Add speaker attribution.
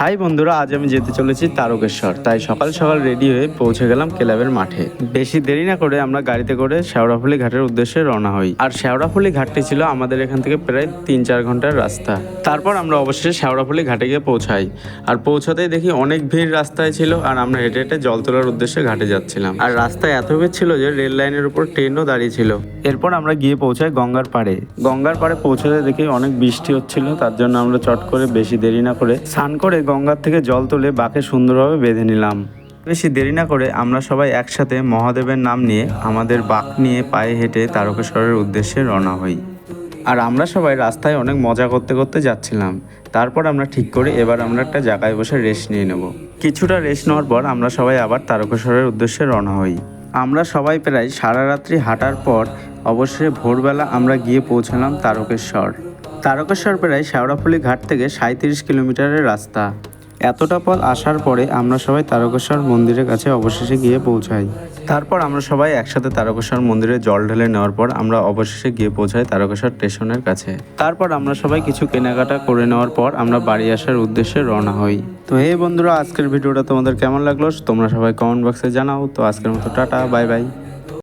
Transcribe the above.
Speaker 1: High বন্ধুরা, আজ আমি যেতে চলেছি তারকেশ্বর। তাই সকাল সকাল রেডি হয়ে পৌঁছে গেলাম ক্লাবের মাঠে। বেশি দেরি না করে আমরা গাড়িতে করে শেওড়াফুলি ঘাটের উদ্দেশ্যে রওনা হই। আর শেওড়াফুলি ঘাটটি ছিল আমাদের এখান থেকে প্রায় তিন চার ঘণ্টার রাস্তা। তারপর আমরা অবশেষে শেওড়াফুলি ঘাটে গিয়ে পৌঁছাই। আর পৌঁছাতেই দেখি অনেক ভিড় রাস্তায় ছিল আর আমরা হেঁটে হেঁটে জল তোলার উদ্দেশ্যে ঘাটে যাচ্ছিলাম। আর রাস্তায় এত ভিড় ছিল যে রেল লাইনের উপর ট্রেনও দাঁড়িয়ে ছিল। এরপর আমরা গিয়ে পৌঁছাই গঙ্গার পাড়ে। গঙ্গার পাড়ে পৌঁছাতে দেখি অনেক বৃষ্টি হচ্ছিল, তার জন্য আমরা চট করে বেশি দেরি না করে স্নান করে গঙ্গার থেকে জল তুলে বাঁকে সুন্দরভাবে বেঁধে নিলাম। বেশি দেরি না করে আমরা সবাই একসাথে মহাদেবের নাম নিয়ে আমাদের বাঁক নিয়ে পায়ে হেঁটে তারকেশ্বরের উদ্দেশ্যে রওনা হই। আর আমরা সবাই রাস্তায় অনেক মজা করতে করতে যাচ্ছিলাম। তারপর আমরা ঠিক করি এবার আমরা একটা জায়গায় বসে রেস্ট নিয়ে নেব। কিছুটা রেস্ট নেওয়ার পর আমরা সবাই আবার তারকেশ্বরের উদ্দেশ্যে রওনা হই। আমরা সবাই প্রায় সারা রাত্রি হাঁটার পর অবশ্যই ভোরবেলা আমরা গিয়ে পৌঁছালাম তারকেশ্বর। তারকেশ্বর প্রায় শেওড়াফুলি ঘাট থেকে সাঁত্রিশ কিলোমিটারের রাস্তা। এতটা পথ আসার পরে আমরা সবাই তারকেশ্বর মন্দিরের কাছে অবশেষে গিয়ে পৌঁছাই। তারপর আমরা সবাই একসাথে তারকেশ্বর মন্দিরে জল ঢেলে নেওয়ার পর আমরা অবশেষে গিয়ে পৌঁছাই তারকেশ্বর স্টেশনের কাছে। তারপর আমরা সবাই কিছু কেনাকাটা করে নেওয়ার পর আমরা বাড়ি আসার উদ্দেশ্যে রওনা হই। তো হে বন্ধুরা, আজকের ভিডিওটা তোমাদের কেমন লাগল? তোমরা সবাই কমেন্ট বক্সে জানাও। তো আজকের মতো টাটা, বাই বাই।